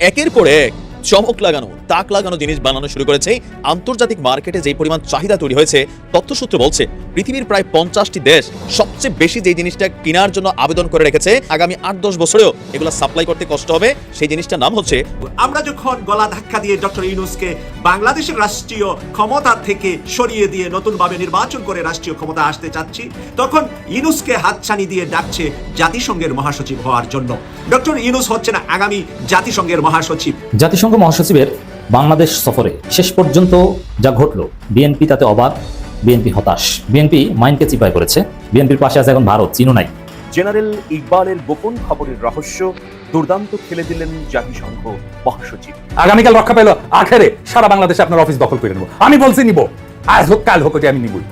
একের পর এক চমক লাগানো তাক লাগানো জিনিস বানানো শুরু করেছে। আন্তর্জাতিক মার্কেটে যে পরিমাণ চাহিদা তৈরি হয়েছে তথ্যসূত্র বলছে পৃথিবীর প্রায় পঞ্চাশটি দেশ সবচেয়ে বেশি যে জিনিসটা কেনার জন্য আবেদন করে রেখেছে আগামী আট দশ বছরেও এগুলো সাপ্লাই করতে কষ্ট হবে। সেই জিনিসটার নাম হচ্ছে আমরা যখন গলা ধাক্কা দিয়ে ডক্টর ইউনুসকে বাংলাদেশের রাষ্ট্রীয় ক্ষমতা থেকে সরিয়ে দিয়ে নতুনভাবে নির্বাচন করে রাষ্ট্রীয় ক্ষমতা আসতে চাচ্ছি তখন ইউনুসকে হাতছানি দিয়ে ডাকছে জাতিসংঘের মহাসচিব হওয়ার জন্য। ডক্টর ইউনুস হচ্ছে না আগামী জাতিসংঘের মহাসচিব। জাতিসংঘ মহাসচিবের বাংলাদেশ সফরে শেষ পর্যন্ত যা ঘটল বিএনপি তাতে অবাক বিএনপি হতাশ। বিএনপি মাইন্ডকে চিপায় করেছে। বিএনপির পাশে আছে এখন ভারত চীনও নাই। জেনারেল ইকবালের গোপন খবরের রহস্য দুর্দান্ত খেলে দিলেন জাতিসংঘ মহাসচিব। আগামীকাল রক্ষা পেল আখেরে। সারা বাংলাদেশে আপনার অফিস দখল করে নেব। আমি বলছি নিব। আজ হোক কাল হোক আমি নিবই।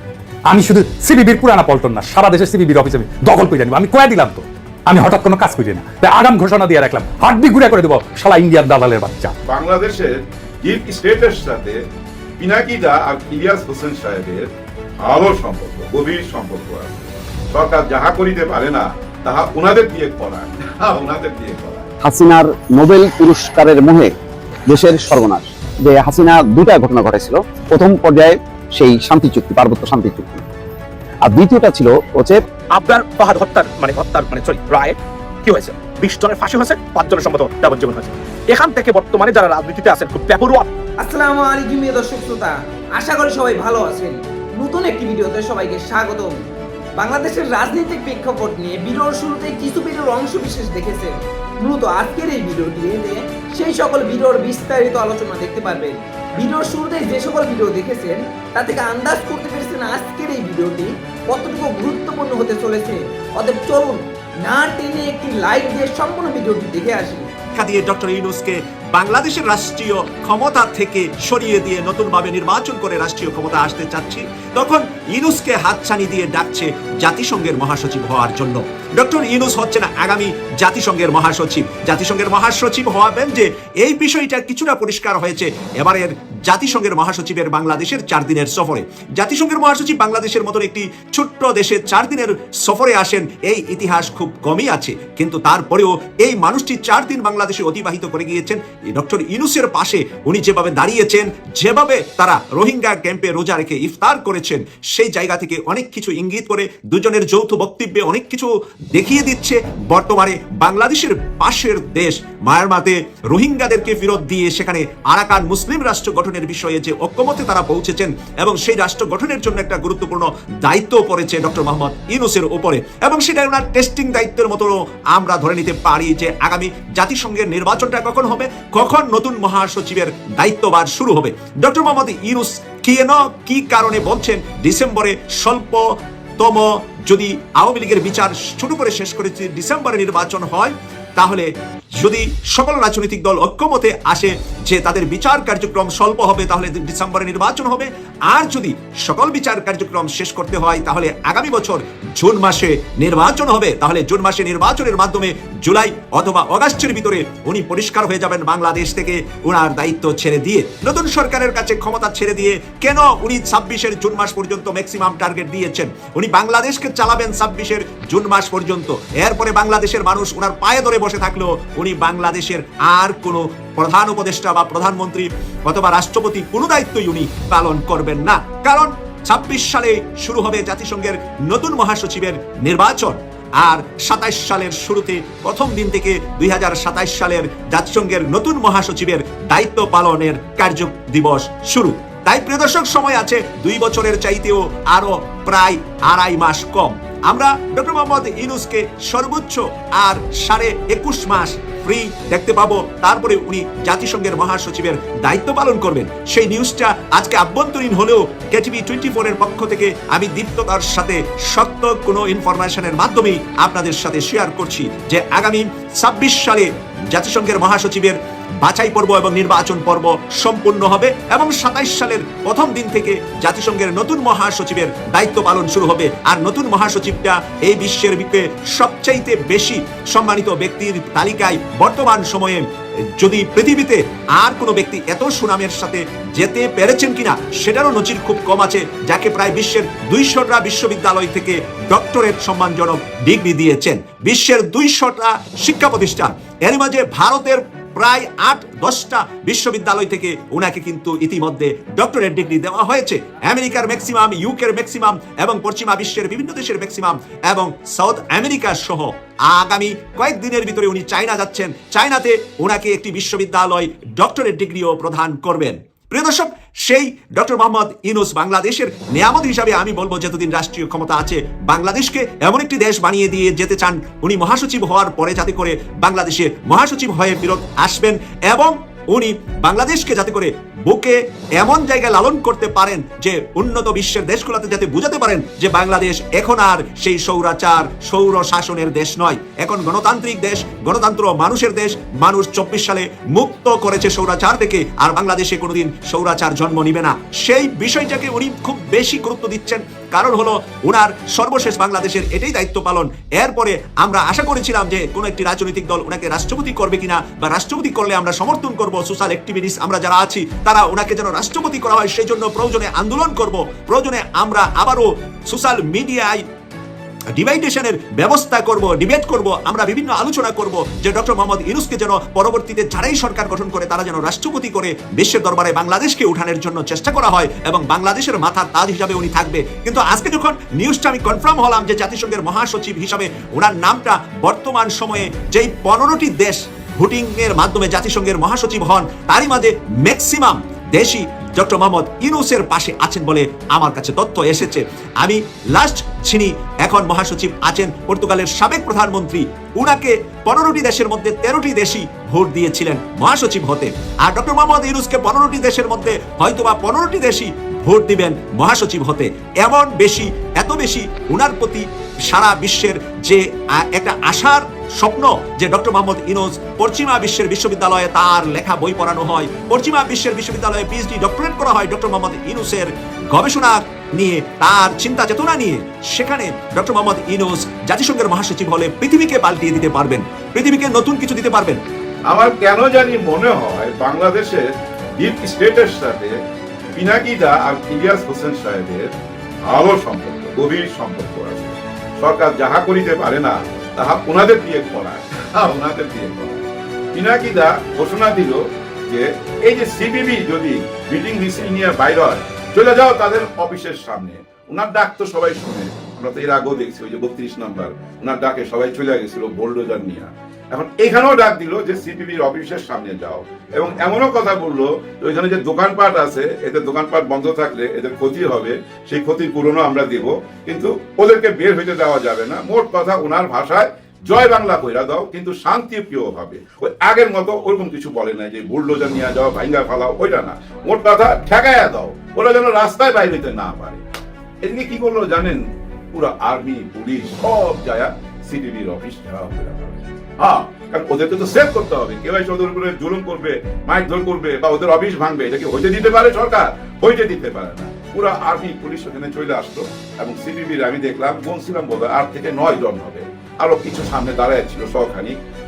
আমি শুধু সিবিবির পুরানা পল্টন না সারা দেশের সিবিবির অফিস আমি দখল করে নিব। আমি কয়ে দিলাম তো? আমি হঠাৎ কোনো কাজ করি না। তাই আগাম ঘোষণা দিয়ে রাখলাম হাড্ডি ঘুরে করে দেবো শালা ইন্ডিয়ার দালালের বাচ্চা। বাংলাদেশের ডিপ স্টেটের সাথে পিনাকিদা আর ইলিয়াস হোসেন সাহেবের ভালো সম্পর্ক গভীর সম্পর্ক আছে। সরকার যাহা করিতে পারে না তাহা ওনাদের দিয়ে করায় ওনাদের দিয়ে করায় হাসিনার নোবেল পুরস্কারের মোহে দেশের সর্বনাশ। যে হাসিনা দুটা ঘটনা ঘটেছিল প্রথম পর্যায়ে সেই শান্তি চুক্তি পার্বত্য শান্তি চুক্তি। আর দ্বিতীয়টা ছিল হচ্ছে আবরার ফাহাদ হত্যার মানে হত্যার মানে সরি রায় কি হয়েছে? বিশ জনের ফাঁসি হয়েছে, পাঁচ জনের সম্মত যাবজ্জীবন হয়েছে। এখান থেকে বর্তমানে যারা রাজনীতিতে আছেন, খুব ব্যাপরুয়া আলাইকুম দর্শক শ্রোতা। আশা করি সবাই ভালো আছেন। নতুন একটি ভিডিওতে সবাইকে স্বাগতম। বাংলাদেশের রাজনৈতিক প্রেক্ষাপট নিয়ে শুরুতে কিছু অংশ বিশেষ মূলত আজকের এই সেই সকল ভিডিওর বিস্তারিত আলোচনা দেখতে পারবেন। ভিডিওর শুরুতে যে সকল ভিডিও দেখেছেন তা থেকে আন্দাজ করতে পেরেছেন আজকের এই ভিডিওটি। কতটুকু গুরুত্বপূর্ণ হতে চলেছে? অতএব চলুন, না টেনে একটি লাইক দিয়ে সম্পূর্ণ ভিডিওটি দেখে আসি। খাদিয়ে দিয়ে ডক্টর ইউনুসকে বাংলাদেশের রাষ্ট্রীয় ক্ষমতা থেকে সরিয়ে দিয়ে নতুনভাবে নির্বাচন করে রাষ্ট্রীয় ক্ষমতা আসতে চাচ্ছি, তখন ইউনুসকে হাতছানি দিয়ে ডাকছে জাতিসংঘের মহাসচিব হওয়ার জন্য। ডক্টর ইউনুস হচ্ছে না আগামী জাতিসংঘের মহাসচিব। জাতিসংঘের মহাসচিব হওয়াবেন যে, এই বিষয়টা কিছুটা পরিষ্কার হয়েছে এবারের জাতিসংঘের মহাসচিবের বাংলাদেশের চার দিনের সফরে। জাতিসংঘের মহাসচিব বাংলাদেশের মতন একটি ছোট্ট দেশে চার দিনের সফরে আসেন, এই ইতিহাস খুব কমই আছে। কিন্তু তারপরেও এই মানুষটি চার দিন বাংলাদেশে অতিবাহিত করে গিয়েছেন ডক্টর ইনুসের পাশে উনি যেভাবে দাঁড়িয়েছেন, যেভাবে তারা রোহিঙ্গা ক্যাম্পে রোজা রেখে ইফতার করেছেন, সেই জায়গা থেকে অনেক কিছু ইঙ্গিত করে দুজনের যৌথ বক্তব্যে অনেক কিছু দেখিয়ে দিচ্ছে। বর্তমানে বাংলাদেশের পাশের দেশ মায়ানমারতে রোহিঙ্গাদেরকে ফেরত দিয়ে সেখানে আরাকান মুসলিম রাষ্ট্র গঠনের বিষয়ে যে ঐক্যমতে তারা পৌঁছেছেন এবং সেই রাষ্ট্র গঠনের জন্য একটা গুরুত্বপূর্ণ দায়িত্ব পড়েছে ডক্টর মোহাম্মদ ইউনুসের উপরে। এবং সেটা ওনার টেস্টিং দায়িত্বের মতো আমরা ধরে নিতে পারি যে আগামী জাতিসংঘের নির্বাচনটা কখন হবে কখন নতুন মহাসচিবের দায়িত্বভার শুরু হবে? ডক্টর মোহাম্মদ ইউনুস কেন কি কারণে বলছেন ডিসেম্বরে স্বল্প তম যদি আওয়ামী লীগের বিচার শুরু করে শেষ করেছে ডিসেম্বরে নির্বাচন হয়, তাহলে যদি সকল রাজনৈতিক দল ঐক্যমতে আসে যে তাদের বিচার কার্যক্রম স্বল্প হবে, তাহলে ডিসেম্বরে নির্বাচন হবে। আর যদি সকল বিচার কার্যক্রম শেষ করতে হয়, তাহলে আগামী বছর জুন মাসে নির্বাচন হবে। তাহলে জুন মাসে নির্বাচনের মাধ্যমে জুলাই অথবা অগাস্টের ভিতরে উনি পরিষ্কার হয়ে যাবেন বাংলাদেশ থেকে। ওনার দায়িত্ব ছেড়ে দিয়ে, নতুন সরকারের কাছে ক্ষমতা ছেড়ে দিয়ে কেন উনি ছাব্বিশের জুন মাস পর্যন্ত ম্যাক্সিমাম টার্গেট দিয়েছেন? উনি বাংলাদেশকে চালাবেন ছাব্বিশের জুন মাস পর্যন্ত। এরপরে বাংলাদেশের মানুষ ওনার পায়ে ধরে বসে থাকলেও উনি বাংলাদেশের আর কোনো প্রধান উপদেষ্টা বা প্রধানমন্ত্রী অথবা রাষ্ট্রপতি কোনো দায়িত্বই উনি পালন করবেন না। কারণ ছাব্বিশ সালে শুরু হবে জাতিসংঘের নতুন মহাসচিবের নির্বাচন। আর সাতাইশ সালের শুরুতে প্রথম দিন থেকে দুই সালের জাতিসংঘের নতুন মহাসচিবের দায়িত্ব পালনের কার্য দিবস শুরু। তাই প্রিয় দর্শক, সময় আছে দুই বছরের চাইতেও আরও প্রায় আড়াই মাস কম। আমরা ডক্টর মোহাম্মদ ইনুসকে সর্বোচ্চ আর সাড়ে একুশ মাস ফ্রি দেখতে পাবো। তারপরে উনি জাতিসংঘের মহাসচিবের দায়িত্ব পালন করবেন। সেই নিউজটা আজকে আভ্যন্তরীণ হলেও কেটিভি টোয়েন্টি ফোরের পক্ষ থেকে আমি দীপ্ততার সাথে সত্য কোনো ইনফরমেশনের মাধ্যমেই আপনাদের সাথে শেয়ার করছি যে আগামী ছাব্বিশ সালে জাতিসংঘের মহাসচিবের বাছাই পর্ব এবং নির্বাচন পর্ব সম্পূর্ণ হবে এবং সাতাইশ সালের প্রথম দিন থেকে জাতিসংঘের নতুন মহাসচিবের দায়িত্ব পালন শুরু হবে। আর নতুন মহাসচিবটা এই বিশ্বের বুকে সবচাইতে বেশি সম্মানিত ব্যক্তির তালিকায় বর্তমান সময়ে যদি পৃথিবীতে আর কোনো ব্যক্তি এত সুনামের সাথে যেতে পেরেছেন কিনা, সেটারও নজির খুব কম আছে, যাকে প্রায় বিশ্বের দুইশোটা বিশ্ববিদ্যালয় থেকে ডক্টরেট সম্মানজনক ডিগ্রি দিয়েছেন। বিশ্বের দুইশোটা শিক্ষা প্রতিষ্ঠান। এর মাঝে ভারতের প্রায় আট, দশটা বিশ্ববিদ্যালয় থেকে ওনাকে কিন্তু ইতিমধ্যে ডক্টরেট ডিগ্রি দেওয়া হয়েছে। আমেরিকার ম্যাক্সিমাম, ইউকের ম্যাক্সিমাম এবং পশ্চিমা বিশ্বের বিভিন্ন দেশের ম্যাক্সিমাম এবং সাউথ আমেরিকা সহ আগামী কয়েকদিনের ভিতরে উনি চায়না যাচ্ছেন। চায়নাতে ওনাকে একটি বিশ্ববিদ্যালয় ডক্টরেট ডিগ্রিও প্রদান করবেন। প্রিয় দর্শক, সেই ডক্টর মোহাম্মদ ইউনুস বাংলাদেশের নিয়ামত হিসাবে আমি বলব যতদিন রাষ্ট্রীয় ক্ষমতা আছে, বাংলাদেশকে এমন একটি দেশ বানিয়ে দিয়ে যেতে চান, উনি মহাসচিব হওয়ার পরে যাতে করে বাংলাদেশে মহাসচিব হয়ে ফেরত আসবেন এবং উনি বাংলাদেশকে যাতে করে বুকে এমন জায়গায় লালন করতে পারেন যে উন্নত বিশ্বের দেশগুলোতে যাতে বুঝাতে পারেন যে বাংলাদেশ এখন আর সেই সৌরাচার সৌর শাসনের দেশ নয়। এখন গণতান্ত্রিক দেশ, গণতন্ত্র মানুষের দেশ। মানুষ চব্বিশ সালে মুক্ত করেছে সৌরাচার থেকে, আর বাংলাদেশে কোনোদিন সৌরাচার জন্ম নিবে না। সেই বিষয়টাকে উনি খুব বেশি গুরুত্ব দিচ্ছেন কারণ হলো ওনার সর্বশেষ বাংলাদেশের এটাই দায়িত্ব পালন। এরপরে আমরা আশা করেছিলাম যে কোনো একটি রাজনৈতিক দল ওনাকে রাষ্ট্রপতি করবে কিনা বা রাষ্ট্রপতি করলে আমরা সমর্থন করব, সোশ্যাল অ্যাক্টিভিটিস আমরা যারা আছি, তারা ওনাকে যেন রাষ্ট্রপতি করা হয় সেই জন্য প্রয়োজনে আন্দোলন করব। প্রয়োজনে আমরা আবারও সোশ্যাল মিডিয়ায় ডিভাইডেশনের ব্যবস্থা করব ডিবেট করব, আমরা বিভিন্ন আলোচনা করব যে ডক্টর মোহাম্মদ ইউনুসকে যেন পরবর্তীতে যারাই সরকার গঠন করে তারা যেন রাষ্ট্রপতি করে বিশ্বের দরবারে বাংলাদেশকে উঠানোর জন্য চেষ্টা করা হয় এবং বাংলাদেশের মাথার তাজ হিসাবে উনি থাকবে। কিন্তু আজকে যখন নিউজটা আমি কনফার্ম হলাম যে জাতিসংঘের মহাসচিব হিসাবে ওনার নামটা বর্তমান সময়ে যেই পনেরোটি দেশ ভোটিং এর মাধ্যমে জাতিসংঘের মহাসচিব হন, তারই মাঝে ম্যাক্সিমাম দেশই ডক্টর মোহাম্মদ ইউনুসের পাশে আছেন বলে আমার কাছে তথ্য এসেছে। আমি লাস্ট ছিনি এখন মহাসচিব আছেন পর্তুগালের সাবেক প্রধানমন্ত্রী। উনাকে পনেরোটি দেশের মধ্যে তেরোটি দেশই ভোট দিয়েছিলেন মহাসচিব হতে। আর ডক্টর মোহাম্মদ ইউনুসকে পনেরোটি দেশের মধ্যে হয়তোবা পনেরোটি দেশই ভোট দিবেন মহাসচিব হতে। এমন বেশি, এত বেশি উনার প্রতি সারা বিশ্বের যে একটা আশার স্বপ্ন যে ডক্টর মোহাম্মদ ইনোজ পশ্চিমা বিশ্বের বিশ্ববিদ্যালয়ে তার লেখা বই পড়ানো হয়, পশ্চিমা বিশ্বের বিশ্ববিদ্যালয়ে পিএইচডি ডক্টরেট করা হয় ডক্টর মোহাম্মদ ইনুসের গবেষণা নিয়ে, তার চিন্তা চেতনা নিয়ে। সেখানে ডক্টর মোহাম্মদ ইনোজ জাতিসংঘের মহাসচিব হলে পৃথিবীকে পাল্টিয়ে দিতে পারবেন, পৃথিবীকে নতুন কিছু দিতে পারবেন। আমার কেন জানি মনে হয় বাংলাদেশের ডিপ স্টেটের সাথে পিনাকিদা আর ইলিয়াস হোসেন সাহেবের ভালো সম্পর্ক, গভীর সম্পর্ক আছে। সরকার যাহা করিতে পারে না, তাহা ওনাদের দিয়ে হ্যাঁ ওনাদের দিয়ে করায়। পিনাকিদা ঘোষণা দিল যে, এই যে সিবিবি যদি মিটিং রিসিভ নিয়ে বাইর হয়, চলে যাও তাদের অফিসের সামনে। ওনার ডাক তো সবাই শুনে। আমরা তো এর আগেও দেখছি, ওই যে বত্রিশ নাম্বার ওনার ডাকে সবাই চলে গেছিল বোল্ডোজার নিয়ে। এখন এখানেও ডাক দিল যে, সিপিবির অফিসের সামনে যাও। এবং এমনও কথা বলল ওইখানে যে দোকানপাট আছে এদের দোকানপাট বন্ধ থাকলে এদের ক্ষতি হবে, সেই ক্ষতির পূরণও আমরা দেব। কিন্তু ওদেরকে বের হইতে দেওয়া যাবে না। মোট কথা ওনার ভাষায়, জয় বাংলা কইরা দাও, কিন্তু শান্তিপ্রিয় ভাবে ওই আগের মতো ওরকম কিছু বলে নাই যে, বুলডোজার নিয়ে যাও ভাঙ্গা ফালাও, ওইটা না। মোট কথা, ঠেকাইয়া দাও। ওরা যেন রাস্তায় বাইরে হইতে না পারে। এদিকে কি করল জানেন? পুরো আর্মি, পুলিশ সব যায় সিটিভির অফিস ঘেরাও করে। হ্যাঁ ওদেরকে তো সেভ করতে হবে। কেউ এসে ওদের উপরে জুলুম করবে করবে বা ওদের অফিস ভাঙবে, এটা কি হইতে দিতে পারে সরকার? হইতে দিতে পারে না। পুরো আর্মি, পুলিশ ওখানে চলে আসলো এবং সিপিবির আমি দেখলাম, বলছিলাম আট থেকে নয় জন হবে। আরও কিছু সামনে দাঁড়ায় ছিল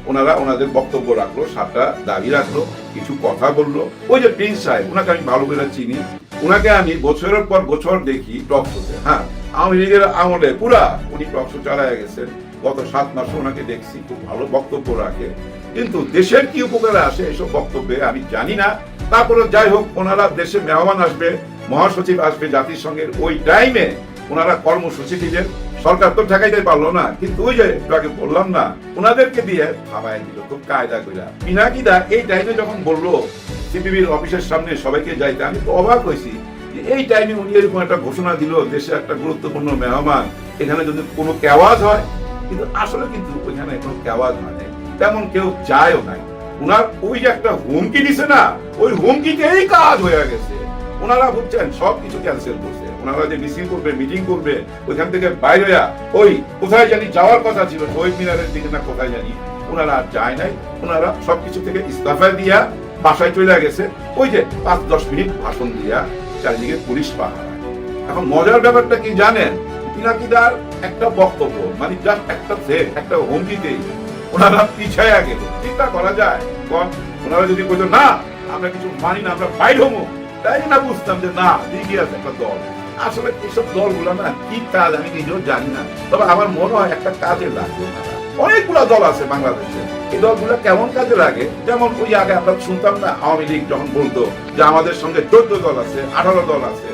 ওনারা ওনাদের বক্তব্য রাখল, সাতটা দাবি রাখল, কিছু কথা বলল। ওই যে প্রিন্স সাহেব, ওনাকে আমি ভালো করে চিনি। ওনাকে আমি বছরের পর বছর দেখি টক হ্যাঁ। আওয়ামী লীগের আমলে পুরা উনি টক চালায় গেছেন। গত সাত মাসে ওনাকে দেখছি, খুব ভালো বক্তব্য রাখে। কিন্তু দেশের কি উপকারে আসে এসব বক্তব্যে আমি জানি না। তারপরে যাই হোক, ওনারা দেশে মেহমান আসবে, মহাসচিব আসবে জাতিসংঘের ওই টাইমে ওনারা কর্মসূচি দিলেন সরকার তো ঠেকাইতে পারল না। কিন্তু ওই যে আগে বললাম না, ওনাদেরকে দিয়ে থামায় দিল খুব কায়দা কইরা। পিনাকিদা এই টাইমে যখন বলল সিপিবির অফিসের সামনে সবাইকে যাইতে, আমি তো অবাক হয়েছি এই টাইমে উনি এরকম একটা ঘোষণা দিল, দেশে একটা গুরুত্বপূর্ণ মেহমান, এখানে যদি কোনো কেওয়াজ হয় কিন্তু আসলে কিন্তু ওইখানে কোনো কেওয়াজ হয় নাই। তেমন কেউ যায়ও নাই। ওনার ওই যে একটা হুমকি দিছে না, ওই হুমকিতেই কাজ হয়ে গেছে। ওনারা বুঝছেন, সব কিছু ক্যান্সেল করছে। ওনারা যে মিছিল করবে মিটিং করবে, ওইখান থেকে বাইরে ওই, কোথায় জানি যাওয়ার কথা ছিল, শহীদ মিনারের দিকে না, কোথায় জানি। ওনারা আর যায় নাই। ওনারা থেকে ইস্তফা দিয়া বাসায় চলে গেছে। ওই যে পাঁচ দশ মিনিট ভাষণ দিয়া চারিদিকে পুলিশ পাহারা। এখন মজার ব্যাপারটা কি জানেন? পিনাকিদার একটা বক্তব্য মানে জাস্ট একটা থ্রেট একটা হুমকিতেই ওনারা পিছায়া গেল। চিন্তা করা যায় কোন ওনারা যদি বলতো, না, আমরা কিছু মানি না, আমরা বাইর হব। তাই না বুঝতাম যে, না ঠিকই আছে একটা দল। আসলে এইসব দলগুলো না কি কাজ আমি নিজেও জানি না। তবে আমার মনে হয় একটা কাজে লাগবে অনেকগুলো দল আছে বাংলাদেশে। এই দলগুলো কেমন কাজে লাগে? যেমন ওই আগে আমরা শুনতাম না, আওয়ামী লীগ যখন বলতো যে, আমাদের সঙ্গে চোদ্দ দল আছে, আঠারো দল আছে।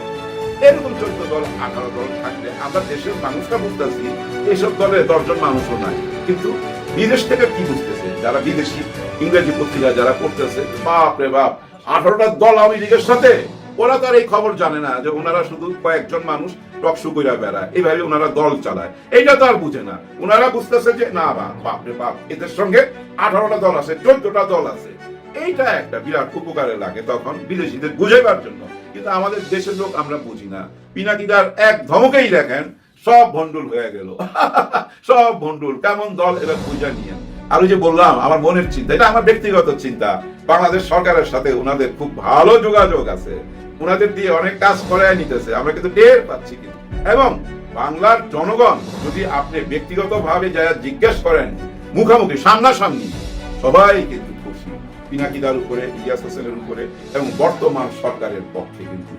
এরকম চোদ্দ দল, আঠারো দল থাকলে আমরা দেশের মানুষরা বুঝতেছি এইসব দলে দশজন মানুষও নাই। কিন্তু বিদেশ থেকে কি বুঝতেছে? যারা বিদেশি, ইংরেজি পত্রিকা যারা পড়তেছে, বাপ রে বাপ, আঠারোটা দল আওয়ামী লীগের সাথে? ওরা তো আর এই খবর জানে না যে ওনারা শুধু কয়েকজন মানুষ টকশু কইরা বেড়ায়। এইভাবে ওনারা দল চালায়। এইটা তো আর বুঝে না। ওনারা বুঝতেছে যে, না বাপ রে বাপ, এদের সঙ্গে আঠারোটা দল আছে, চোদ্দটা দল আছে। এইটা একটা বিরাট উপকারে লাগে তখন বিদেশিদের বুঝাইবার জন্য। কিন্তু আমাদের দেশের লোক আমরা বুঝি না। পিনাকিদার এক ধমকেই দেখেন সব ভন্ডুল হয়ে গেল। সব ভন্ডুল কেমন দল এবার বুঝা নিয়ে। আর যে বললাম, আমার মনের চিন্তা, এটা আমার ব্যক্তিগত চিন্তা। বাংলাদেশ সরকারের সাথে ওনাদের খুব ভালো যোগাযোগ আছে। ওনাদের দিয়ে অনেক কাজ করায় নিতেছে, আমরা কিন্তু টের পাচ্ছি কিন্তু। এবং বাংলার জনগণ, যদি আপনি ব্যক্তিগত ভাবে যারা জিজ্ঞেস করেন, মুখামুখি, সামনাসামনি সবাই কিন্তু পিনাকিদার উপরে, ইলিয়াস হোসেনের উপরে এবং বর্তমান সরকারের পক্ষে কিন্তু।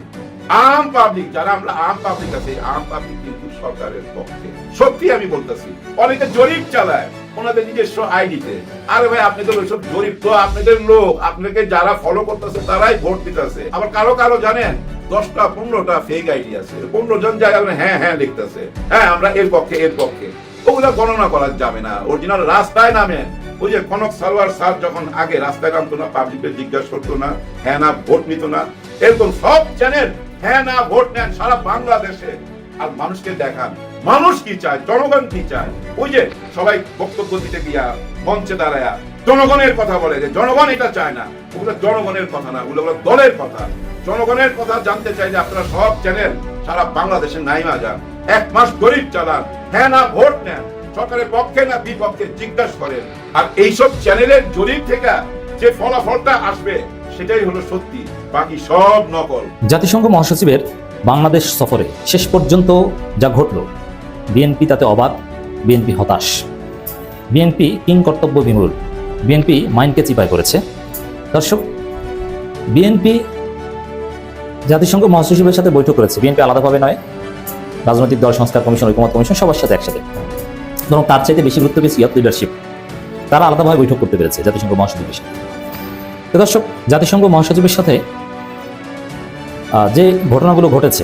আম পাবলিক যারা আমরা আম পাবলিক আছে, আম পাবলিক কিন্তু সরকারের পক্ষে। সত্যি আমি বলতেছি, অনেকে জরিপ চালায় ওনাদের নিজস্ব আইডিতে। আরে ভাই আপনাদের ওইসব জরিপ তো আপনাদের লোক। আপনাকে যারা ফলো করতেছে, তারাই ভোট দিতেছে। আবার কারও কারও জানেন, দশটা, পনেরোটা ফেক আইডি আছে। পনেরো জন জায়গায় হ্যাঁ হ্যাঁ লিখতেছে। হ্যাঁ আমরা এর পক্ষে এর পক্ষে। ওগুলা গণনা করা যাবে না। অরিজিনাল রাস্তায় নামেন। ওই যে কনক সালোয়ার স্যার যখন আগে রাস্তায় নামতো না পাবলিককে জিজ্ঞাসা করতো না হ্যাঁ না, ভোট নিত না, এরকম সব চ্যানেল হ্যাঁ না, ভোট নেন সারা বাংলাদেশে। আর মানুষকে দেখান। মানুষ কি চায়? জনগণ কি চায়? ওই যে সবাই বক্তব্য দিতে গিয়া মঞ্চে দাঁড়ায়া জনগণের কথা বলে যে জনগণ এটা চায় না। ওগুলো জনগণের কথা না, ওগুলো দলের কথা। জনগণের কথা জানতে চাই যে আপনারা সব চ্যানেল সারা বাংলাদেশে নাইমা যান এক মাস গরিব চালান। হ্যাঁ না, ভোট নেন। সরকারের পক্ষে না বিপক্ষে জিজ্ঞাসা করেন। আর এইসব চ্যানেলের জরিপ থেকে যে ফলাফলটা আসবে, সেটাই হলো সত্যি। বাকি সব নকল। জাতিসংঘ মহাসচিবের বাংলাদেশ সফরে শেষ পর্যন্ত যা ঘটল, বিএনপি তাতে অবাধ, বিএনপি হতাশ। বিএনপি কিং কর্তব্য বিমূল, বিএনপি মাইন্ডকে চিপায় করেছে। দর্শক, বিএনপি জাতিসংঘ মহাসচিবের সাথে বৈঠক করেছে। বিএনপি আলাদাভাবে নয় রাজনৈতিক দল, সংস্কার কমিশন ঐকমত কমিশন সবার সাথে একসাথে। বরং তার চাইতে বেশি গুরুত্ব পেয়েছে ইয়াত লিডারশিপ তারা আলাদাভাবে বৈঠক করতে পেরেছে জাতিসংঘ মহাসচিবের সাথে। দর্শক, জাতিসংঘ মহাসচিবের সাথে যে ঘটনাগুলো ঘটেছে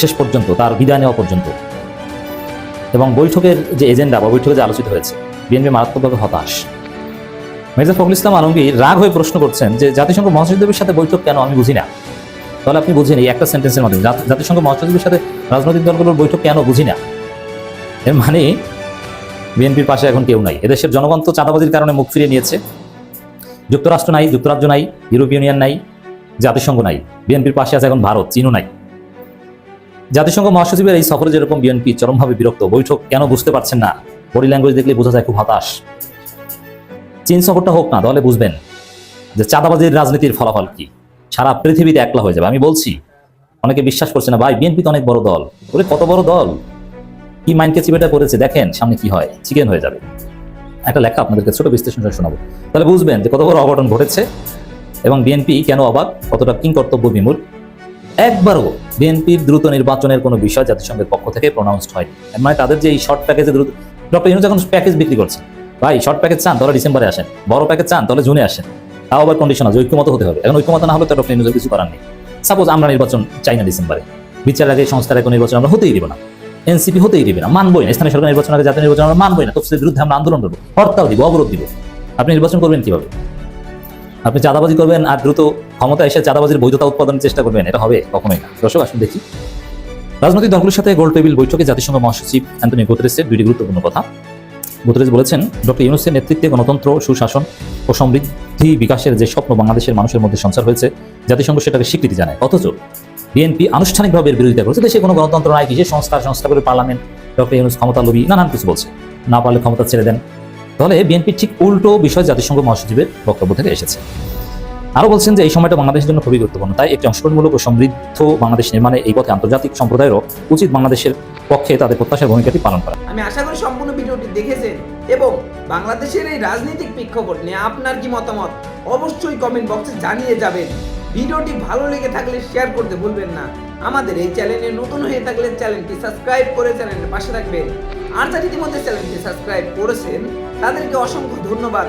শেষ পর্যন্ত, তার বিদায় নেওয়া পর্যন্ত, এবং বৈঠকের যে এজেন্ডা বা বৈঠকে যে আলোচিত হয়েছে বিএনপি মারাত্মকভাবে হতাশ। মির্জা ফখরুল ইসলাম আলমগীর রাগ হয়ে প্রশ্ন করছেন যে, জাতিসংঘ মহাসচিবের সাথে বৈঠক কেন আমি বুঝি না? তাহলে আপনি বুঝেন এই একটা সেন্টেন্সের মাধ্যমে জাতিসংঘ মহাসচিবের সাথে রাজনৈতিক দলগুলোর বৈঠক কেন বুঝি না? এর মানে বিএনপির পাশে এখন কেউ নাই। এদেশের জনগণ তো চাঁদাবাজির কারণে মুখ ফিরিয়ে নিয়েছে। যুক্তরাষ্ট্র নাই, যুক্তরাজ্য নাই, ইউরোপীয় ইউনিয়ন নাই, জাতিসংঘ নাই। বিএনপির পাশে আছে এখন ভারত, চীনও নাই। জাতিসংঘ মহাসচিবের এই সফরে যেরকম বিএনপি চরমভাবে বিরক্ত, বৈঠক কেন বুঝতে পারছেন না? বডি ল্যাঙ্গুয়েজ দেখলে বোঝা যায় খুব হতাশ। চীন সফরটা হোক না, তাহলে বুঝবেন যে চাঁদাবাজির রাজনীতির ফলাফল কি। সারা পৃথিবীতে একলা হয়ে যাবে। আমি বলছি, অনেকে বিশ্বাস করছে না, ভাই, বিএনপি তো অনেক বড় দল। ওরে, কত বড় দল? কি মাইন্ডকে চিবেটা করেছে? দেখেন সামনে কি হয়, চিকেন হয়ে যাবে। একটা লেখা আপনাদেরকে, ছোট বিশ্লেষণ শোনাবো। তাহলে বুঝবেন যে কত বড় অঘটন ঘটেছে এবং বিএনপি কেন অবাক, কতটা কিং কর্তব্য বিমূল একবারও বিএনপির দ্রুত নির্বাচনের কোনো বিষয় জাতিসংঘের পক্ষ থেকে প্রনাউন্সড হয়নি। মানে তাদের যে এই শর্ট প্যাকেজে দ্রুত ডক্টর ইউনুস এখন প্যাকেজ বিক্রি করছে ভাই শর্ট প্যাকেজ চান, তাহলে ডিসেম্বরে আসেন। বড় প্যাকেজ চান, তাহলে জুনে আসেন। তাও আবার কন্ডিশন আছে, ঐক্যমত হতে হবে। এখন ঐক্যমত না হলে তো ডক্টর ইউনুসের কিছু করার নেই। সাপোজ আমরা নির্বাচন চাই না ডিসেম্বরে। বিচার আগে সংস্থার এখন নির্বাচন আমরা হতেই দিব না। এনসিপি হতেই দিবে না, মানবই না। স্থানীয় সরকার নির্বাচন আগে জাতীয় নির্বাচন আমরা মানবই না। তফসিলের বিরুদ্ধে আমরা আন্দোলন করব, হরতাল দিব, অবরোধ দিব। আপনি নির্বাচন করবেন কীভাবে? আপনি চাঁদাবাজি করবেন আর দ্রুত ক্ষমতা এসে চাঁদাবাজির বৈধতা উৎপাদনের চেষ্টা করবেন, এটা হবে কখনোই না। দর্শক, আসুন দেখি। রাজনৈতিক দলগুলোর সাথে গোল টেবিল বৈঠকে জাতিসংঘ মহাসচিব অ্যান্টনি গুতরেসের দুইটি গুরুত্বপূর্ণ কথা। গুতরেস বলেছেন, ডক্টর ইউনুসের নেতৃত্বে গণতন্ত্র, সুশাসন ও সমৃদ্ধি বিকাশের যে স্বপ্ন বাংলাদেশের মানুষের মধ্যে সঞ্চার হয়েছে, জাতিসংঘ সেটাকে স্বীকৃতি জানায়। অথচ বিএনপি আনুষ্ঠানিকভাবে বিরোধিতা করছে। দেশে কোনো গণতন্ত্র নাই কিসে সংস্কার? সংস্থা করে পার্লামেন্ট, ডক্টর ইউনুস ক্ষমতা লোভী, নানান কিছু বলছে। না পারলে ক্ষমতা ছেড়ে দেন। তাহলে বিএনপির ঠিক উল্টো বিষয় জাতিসংঘ মহাসচিবের বক্তব্য থেকে এসেছে। আরও বলছেন যে এই সময়টা বাংলাদেশের জন্য খুবই গুরুত্বপূর্ণ। তাই একটি অংশগ্রহণমূলক ও সমৃদ্ধ বাংলাদেশ নির্মাণে এই পথে আন্তর্জাতিক সম্প্রদায়েরও উচিত বাংলাদেশের পক্ষে তাদের প্রত্যাশার ভূমিকাটি পালন করা। আমি আশা করি সম্পূর্ণ ভিডিওটি দেখেছেন এবং বাংলাদেশের এই রাজনৈতিক প্রেক্ষাপট নিয়ে আপনার কি মতামত অবশ্যই কমেন্ট বক্সে জানিয়ে যাবেন। ভিডিওটি ভালো লেগে থাকলে শেয়ার করতে ভুলবেন না। আমাদের এই চ্যানেলে নতুন হয়ে থাকলে চ্যানেলটি সাবস্ক্রাইব করে চ্যানেলের পাশে থাকবেন। আর যারা ইতিমধ্যে চ্যানেলটি সাবস্ক্রাইব করেছেন, তাদেরকে অসংখ্য ধন্যবাদ।